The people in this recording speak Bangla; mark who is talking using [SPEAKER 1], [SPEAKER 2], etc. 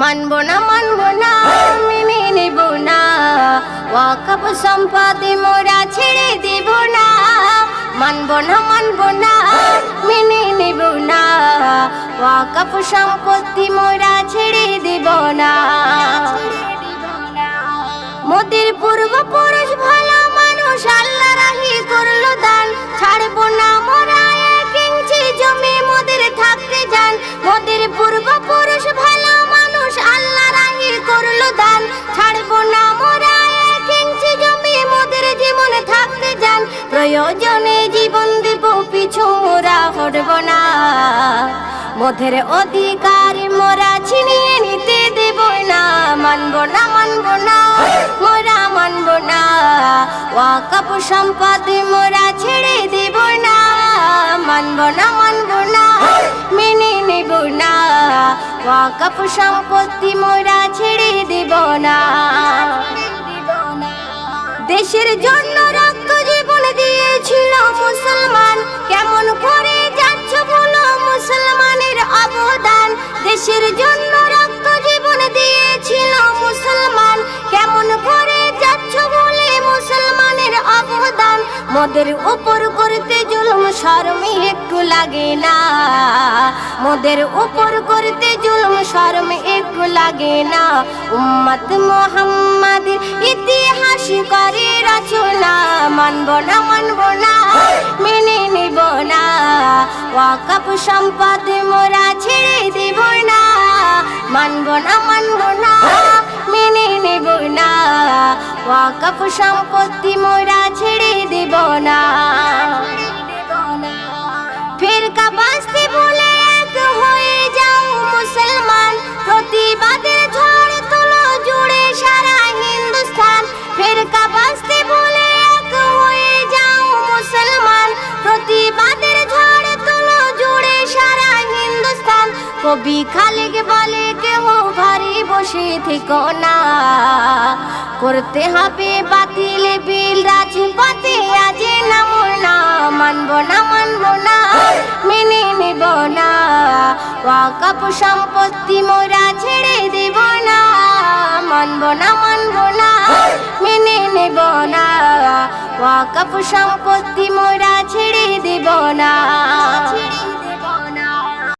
[SPEAKER 1] মানব না মানব না মেনে নেব না। সম্পত্তি মোরা ছেড়ে দেব না। মানব না মানব না মেনে নেব না। ওয়াকফ সম্পত্তি মোরা ছেড়ে দেব দান। ছাড়বো না মোরা, এক জমি, মোদের জীবনে থাকতে যান। প্রয়োজনে জীবন পিছু মোরা হটব না। অধিকার মোরা ছিনিয়ে নিতে দেব না। মানব না না, মোরা মানব না। ওয়াকফ সম্পদ মোরা ছেড়ে দেব না। মানব না মানব না, মেনে নেব না। ওয়াকফ সম্পত্তি মোরা না দেশের জন্য রক্ত জীবন দিয়েছিল মুসলমান। কেমন করে যাচ্ছ বলো মুসলমানের অবদান? দেশের জন্য মোদের উপর করতে জুলুম, শরমে একটু লাগে না। মোদের উপর করতে জুলুম, শরম একটু লাগে না। উম্মত মোহাম্মদের ইতিহাস করে রচনা মানব না মানব না, মেনে নেব না। ওয়াকফ সম্পদ মোরা ছেড়ে দেব না, মানব না মানব না, মেনে নেব না। ওয়াকফ সম্পত্তি মোরা ছেড়ে কবি খালিক বলে, কেউ ভারী বসে থেকো না। করতে হবে বাতিল বিল, রাজপথে আজ নামো না, মানব না মানব না, মেনে নেব না। ওয়াকফ সম্পত্তি মোরা ছেড়ে দেব না, মানব না মানব না, মেনে নেব না। ওয়াকফ সম্পত্তি মোরা ছেড়ে দেব না।